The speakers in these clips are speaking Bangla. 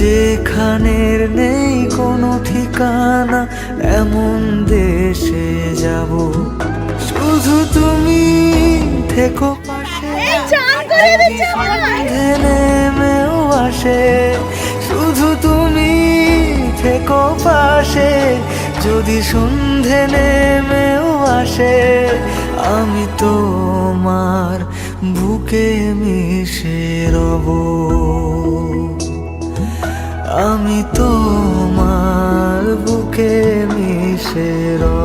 যেখানের নেই কোনো ঠিকানা এমন দেশে যাব। শুধু তুমি থেকো পাশে সন্ধে নেমেও আসে। শুধু তুমি থেকো পাশে যদি সন্ধে নেমেও আসে আমি তোমার বুকে মিশে রব। আমি তোমার বুকে মিশে র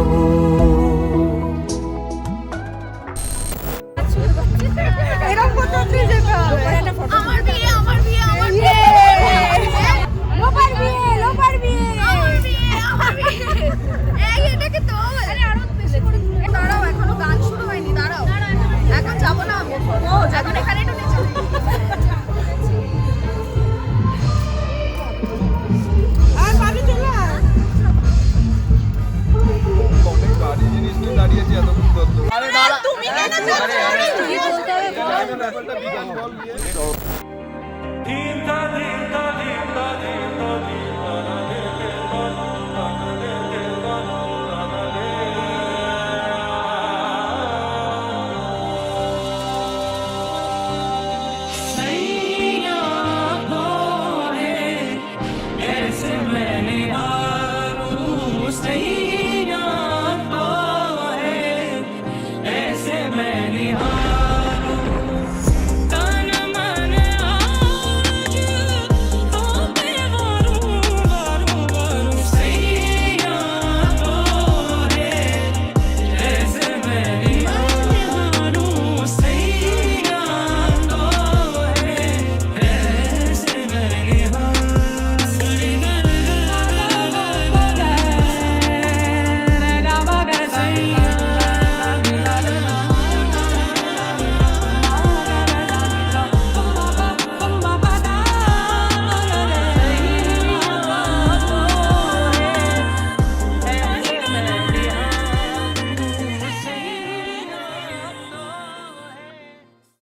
बोलता है